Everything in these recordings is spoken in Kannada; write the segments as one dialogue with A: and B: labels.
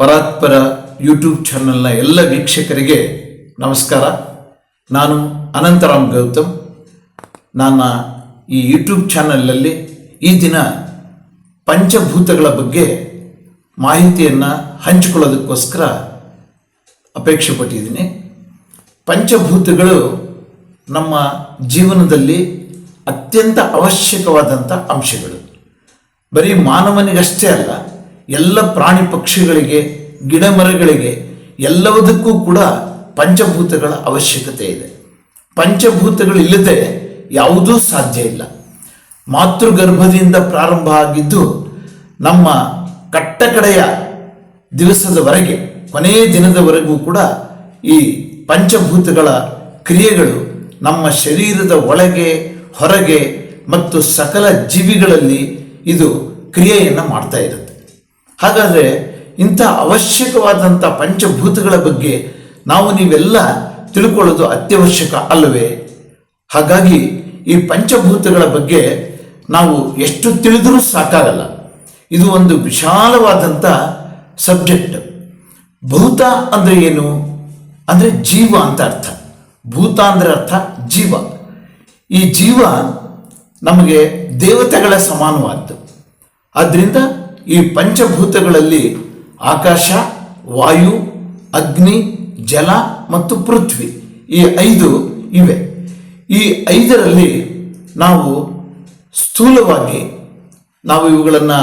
A: ಪರಾತ್ಪರ ಯೂಟ್ಯೂಬ್ ಚಾನೆಲ್ನ ಎಲ್ಲ ವೀಕ್ಷಕರಿಗೆ ನಮಸ್ಕಾರ. ನಾನು ಅನಂತರಾಮ್ ಗೌತಮ್. ನನ್ನ ಈ ಯೂಟ್ಯೂಬ್ ಚಾನಲಲ್ಲಿ ಈ ದಿನ ಪಂಚಭೂತಗಳ ಬಗ್ಗೆ ಮಾಹಿತಿಯನ್ನು ಹಂಚಿಕೊಳ್ಳೋದಕ್ಕೋಸ್ಕರ ಅಪೇಕ್ಷೆ ಪಟ್ಟಿದ್ದೀನಿ. ಪಂಚಭೂತಗಳು ನಮ್ಮ ಜೀವನದಲ್ಲಿ ಅತ್ಯಂತ ಅವಶ್ಯಕವಾದಂಥ ಅಂಶಗಳು. ಬರೀ ಮಾನವನಿಗಷ್ಟೇ ಅಲ್ಲ ಎಲ್ಲ ಪ್ರಾಣಿ ಪಕ್ಷಿಗಳಿಗೆ ಗಿಡ ಮರಗಳಿಗೆ ಎಲ್ಲವುದಕ್ಕೂ ಕೂಡ ಪಂಚಭೂತಗಳ ಅವಶ್ಯಕತೆ ಇದೆ. ಪಂಚಭೂತಗಳು ಇಲ್ಲದೆ ಯಾವುದೂ ಸಾಧ್ಯ ಇಲ್ಲ. ಮಾತೃಗರ್ಭದಿಂದ ಪ್ರಾರಂಭ ಆಗಿದ್ದು ನಮ್ಮ ಕಟ್ಟಕಡೆಯ ದಿವಸದವರೆಗೆ, ಕೊನೆಯ ದಿನದವರೆಗೂ ಕೂಡ ಈ ಪಂಚಭೂತಗಳ ಕ್ರಿಯೆಗಳು ನಮ್ಮ ಶರೀರದ ಒಳಗೆ, ಹೊರಗೆ ಮತ್ತು ಸಕಲ ಜೀವಿಗಳಲ್ಲಿ ಇದು ಕ್ರಿಯೆಯನ್ನು ಮಾಡ್ತಾ ಇರುತ್ತೆ. ಹಾಗಾದರೆ ಇಂಥ ಅವಶ್ಯಕವಾದಂಥ ಪಂಚಭೂತಗಳ ಬಗ್ಗೆ ನಾವು ನೀವೆಲ್ಲ ತಿಳ್ಕೊಳ್ಳೋದು ಅತ್ಯವಶ್ಯಕ ಅಲ್ಲವೇ? ಹಾಗಾಗಿ ಈ ಪಂಚಭೂತಗಳ ಬಗ್ಗೆ ನಾವು ಎಷ್ಟು ತಿಳಿದರೂ ಸಾಕಾಗಲ್ಲ. ಇದು ಒಂದು ವಿಶಾಲವಾದಂಥ ಸಬ್ಜೆಕ್ಟ್. ಭೂತ ಅಂದರೆ ಏನು? ಅಂದರೆ ಜೀವ ಅಂತ ಅರ್ಥ. ಭೂತ ಅಂದರೆ ಅರ್ಥ ಜೀವ. ಈ ಜೀವ ನಮಗೆ ದೇವತೆಗಳ ಸಮಾನವಾದ್ದು. ಆದ್ದರಿಂದ ಈ ಪಂಚಭೂತಗಳಲ್ಲಿ ಆಕಾಶ, ವಾಯು, ಅಗ್ನಿ, ಜಲ ಮತ್ತು ಪೃಥ್ವಿ ಈ ಐದು ಇವೆ. ಈ ಐದರಲ್ಲಿ ನಾವು ಸ್ಥೂಲವಾಗಿ ನಾವು ಇವುಗಳನ್ನು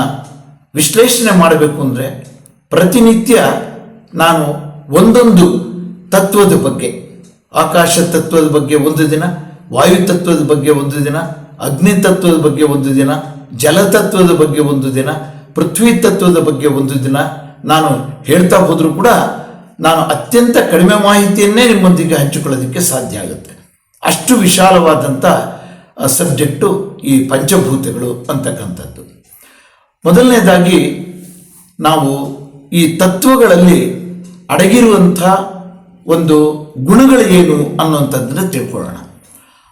A: ವಿಶ್ಲೇಷಣೆ ಮಾಡಬೇಕು ಅಂದರೆ ಪ್ರತಿನಿತ್ಯ ನಾನು ಒಂದೊಂದು ತತ್ವದ ಬಗ್ಗೆ, ಆಕಾಶ ತತ್ವದ ಬಗ್ಗೆ ಒಂದು ದಿನ, ವಾಯು ತತ್ವದ ಬಗ್ಗೆ ಒಂದು ದಿನ, ಅಗ್ನಿ ತತ್ವದ ಬಗ್ಗೆ ಒಂದು ದಿನ ಜಲತತ್ವದ ಬಗ್ಗೆ ಒಂದು ದಿನ ಪೃಥ್ವಿ ತತ್ವದ ಬಗ್ಗೆ ಒಂದು ದಿನ ನಾನು ಹೇಳ್ತಾ ಹೋದರೂ ಕೂಡ ನಾನು ಅತ್ಯಂತ ಕಡಿಮೆ ಮಾಹಿತಿಯನ್ನೇ ನಿಮ್ಮೊಂದಿಗೆ ಹಂಚಿಕೊಳ್ಳೋದಕ್ಕೆ ಸಾಧ್ಯ ಆಗುತ್ತೆ. ಅಷ್ಟು ವಿಶಾಲವಾದಂಥ ಸಬ್ಜೆಕ್ಟು ಈ ಪಂಚಭೂತಗಳು ಅಂತಕ್ಕಂಥದ್ದು. ಮೊದಲನೇದಾಗಿ ನಾವು ಈ ತತ್ವಗಳಲ್ಲಿ ಅಡಗಿರುವಂಥ ಒಂದು ಗುಣಗಳು ಏನು ಅನ್ನುವಂಥದ್ದನ್ನು ತಿಳ್ಕೊಳ್ಳೋಣ.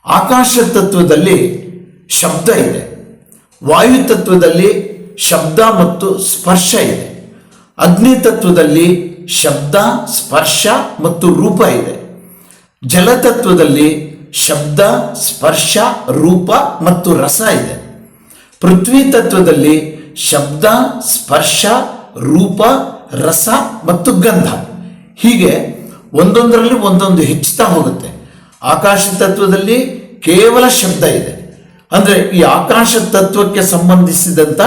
A: ಆಕಾಶ ತತ್ವದಲ್ಲಿ ಶಬ್ದ ಇದೆ. ವಾಯು ತತ್ವದಲ್ಲಿ ಶಬ್ದ ಮತ್ತು ಸ್ಪರ್ಶ ಇದೆ. ಅಗ್ನಿ ತತ್ವದಲ್ಲಿ ಶಬ್ದ, ಸ್ಪರ್ಶ ಮತ್ತು ರೂಪ ಇದೆ. ಜಲತತ್ವದಲ್ಲಿ ಶಬ್ದ, ಸ್ಪರ್ಶ, ರೂಪ ಮತ್ತು ರಸ ಇದೆ. ಪೃಥ್ವಿ ತತ್ವದಲ್ಲಿ ಶಬ್ದ, ಸ್ಪರ್ಶ, ರೂಪ, ರಸ ಮತ್ತು ಗಂಧ. ಹೀಗೆ ಒಂದೊಂದರಲ್ಲಿ ಒಂದೊಂದು ಹೆಚ್ಚುತ್ತಾ ಹೋಗುತ್ತೆ. ಆಕಾಶ ತತ್ವದಲ್ಲಿ ಕೇವಲ ಶಬ್ದ ಇದೆ. ಅಂದರೆ ಈ ಆಕಾಶ ತತ್ವಕ್ಕೆ ಸಂಬಂಧಿಸಿದಂಥ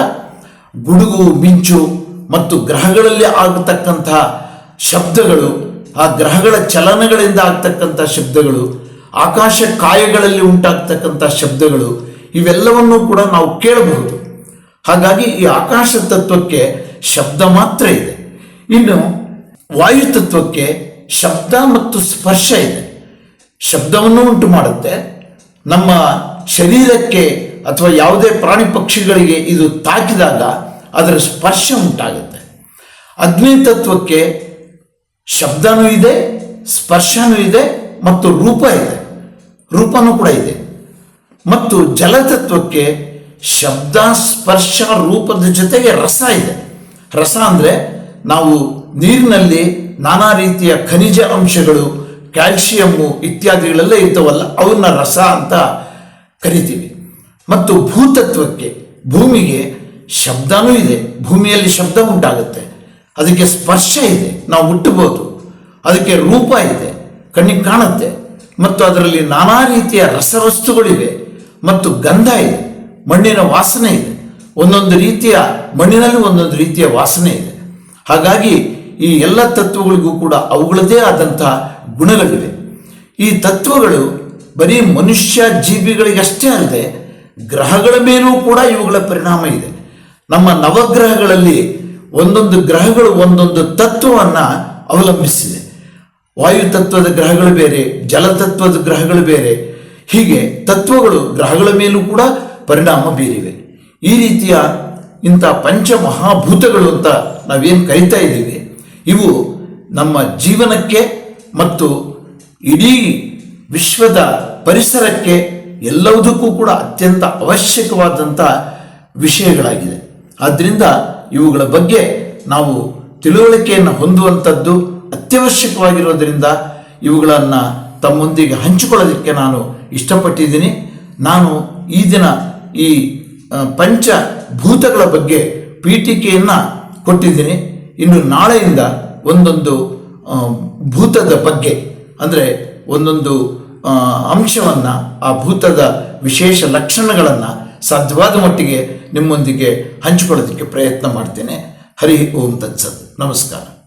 A: ಗುಡುಗು, ಮಿಂಚು ಮತ್ತು ಗ್ರಹಗಳಲ್ಲಿ ಆಗತಕ್ಕಂತಹ ಶಬ್ದಗಳು, ಆ ಗ್ರಹಗಳ ಚಲನಗಳಿಂದ ಆಗ್ತಕ್ಕಂಥ ಶಬ್ದಗಳು, ಆಕಾಶ ಕಾಯಗಳಲ್ಲಿ ಉಂಟಾಗ್ತಕ್ಕಂಥ ಶಬ್ದಗಳು, ಇವೆಲ್ಲವನ್ನೂ ಕೂಡ ನಾವು ಕೇಳಬಹುದು. ಹಾಗಾಗಿ ಈ ಆಕಾಶ ತತ್ವಕ್ಕೆ ಶಬ್ದ ಮಾತ್ರ ಇದೆ. ಇನ್ನು ವಾಯು ತತ್ವಕ್ಕೆ ಶಬ್ದ ಮತ್ತು ಸ್ಪರ್ಶ ಇದೆ. ಶಬ್ದವನ್ನು ಉಂಟು ಮಾಡುತ್ತೆ ನಮ್ಮ ಶರೀರಕ್ಕೆ ಅಥವಾ ಯಾವುದೇ ಪ್ರಾಣಿ ಪಕ್ಷಿಗಳಿಗೆ ಇದು ತಾಕಿದಾಗ ಅದರ ಸ್ಪರ್ಶ ಉಂಟಾಗುತ್ತೆ. ಅಗ್ನಿ ತತ್ವಕ್ಕೆ ಶಬ್ದನೂ ಇದೆ, ಸ್ಪರ್ಶನೂ ಇದೆ ಮತ್ತು ರೂಪ ಇದೆ. ರೂಪನೂ ಕೂಡ ಇದೆ. ಮತ್ತು ಜಲತತ್ವಕ್ಕೆ ಶಬ್ದ, ಸ್ಪರ್ಶ, ರೂಪದ ಜೊತೆಗೆ ರಸ ಇದೆ. ರಸ ಅಂದರೆ ನಾವು ನೀರಿನಲ್ಲಿ ನಾನಾ ರೀತಿಯ ಖನಿಜ ಅಂಶಗಳು, ಕ್ಯಾಲ್ಸಿಯಮ್ಮು ಇತ್ಯಾದಿಗಳೆಲ್ಲ ಇರ್ತವಲ್ಲ ಅವನ್ನ ರಸ ಅಂತ ಕರಿತೀವಿ. ಮತ್ತು ಭೂತತ್ವಕ್ಕೆ, ಭೂಮಿಗೆ ಶಬ್ದನೂ ಇದೆ. ಭೂಮಿಯಲ್ಲಿ ಶಬ್ದ ಉಂಟಾಗುತ್ತೆ. ಅದಕ್ಕೆ ಸ್ಪರ್ಶ ಇದೆ. ನಾವು ಮುಟ್ಟಬಹುದು ಅದಕ್ಕೆ ರೂಪ ಇದೆ. ಕಣ್ಣಿಗೆ ಕಾಣುತ್ತೆ. ಮತ್ತು ಅದರಲ್ಲಿ ನಾನಾ ರೀತಿಯ ರಸವಸ್ತುಗಳಿವೆ. ಮತ್ತು ಗಂಧ ಇದೆ. ಮಣ್ಣಿನ ವಾಸನೆ ಇದೆ. ಒಂದೊಂದು ರೀತಿಯ, ಮಣ್ಣಿನಲ್ಲಿ ಒಂದೊಂದು ರೀತಿಯ ವಾಸನೆ ಇದೆ. ಹಾಗಾಗಿ ಈ ಎಲ್ಲ ತತ್ವಗಳಿಗೂ ಕೂಡ ಅವುಗಳದೇ ಆದಂತಹ ಗುಣಗಳಿವೆ. ಈ ತತ್ವಗಳು ಬರೀ ಮನುಷ್ಯ ಜೀವಿಗಳಿಗಷ್ಟೇ ಅಲ್ಲದೆ ಗ್ರಹಗಳ ಮೇಲೂ ಕೂಡ ಇವುಗಳ ಪರಿಣಾಮ ಇದೆ. ನಮ್ಮ ನವಗ್ರಹಗಳಲ್ಲಿ ಒಂದೊಂದು ಗ್ರಹಗಳು ಒಂದೊಂದು ತತ್ವವನ್ನು ಅವಲಂಬಿಸಿದೆ. ವಾಯು ತತ್ವದ ಗ್ರಹಗಳು ಬೇರೆ ಜಲತತ್ವದ ಗ್ರಹಗಳು ಬೇರೆ, ಹೀಗೆ ತತ್ವಗಳು ಗ್ರಹಗಳ ಮೇಲೂ ಕೂಡ ಪರಿಣಾಮ ಬೀರಿವೆ. ಈ ರೀತಿಯ ಇಂಥ ಪಂಚಮಹಾಭೂತಗಳು ಅಂತ ನಾವೇನು ಕರಿತಾ ಇದ್ದೀವಿ, ಇವು ನಮ್ಮ ಜೀವನಕ್ಕೆ ಮತ್ತು ಇಡೀ ವಿಶ್ವದ ಪರಿಸರಕ್ಕೆ ಎಲ್ಲವುದಕ್ಕೂ ಕೂಡ ಅತ್ಯಂತ ಅವಶ್ಯಕವಾದಂಥ ವಿಷಯಗಳಾಗಿದೆ ಆದ್ದರಿಂದ ಇವುಗಳ ಬಗ್ಗೆ ನಾವು ತಿಳುವಳಿಕೆಯನ್ನು ಹೊಂದುವಂಥದ್ದು ಅತ್ಯವಶ್ಯಕವಾಗಿರೋದರಿಂದ ಇವುಗಳನ್ನು ತಮ್ಮೊಂದಿಗೆ ಹಂಚಿಕೊಳ್ಳೋದಕ್ಕೆ ನಾನು ಇಷ್ಟಪಟ್ಟಿದ್ದೀನಿ. ನಾನು ಈ ದಿನ ಈ ಪಂಚಭೂತಗಳ ಬಗ್ಗೆ ಪೀಠಿಕೆಯನ್ನು ಕೊಟ್ಟಿದ್ದೀನಿ. ಇನ್ನು ನಾಳೆಯಿಂದ ಒಂದೊಂದು ಭೂತದ ಬಗ್ಗೆ, ಅಂದರೆ ಒಂದೊಂದು ಅಂಶವನ್ನು, ಆ ಭೂತದ ವಿಶೇಷ ಲಕ್ಷಣಗಳನ್ನು ಸಾಧ್ಯವಾದ ಮಟ್ಟಿಗೆ ನಿಮ್ಮೊಂದಿಗೆ ಹಂಚಿಕೊಳ್ಳೋದಕ್ಕೆ ಪ್ರಯತ್ನ ಮಾಡ್ತೇನೆ. ಹರಿ ಓಂ ತತ್ಸತ್. ನಮಸ್ಕಾರ.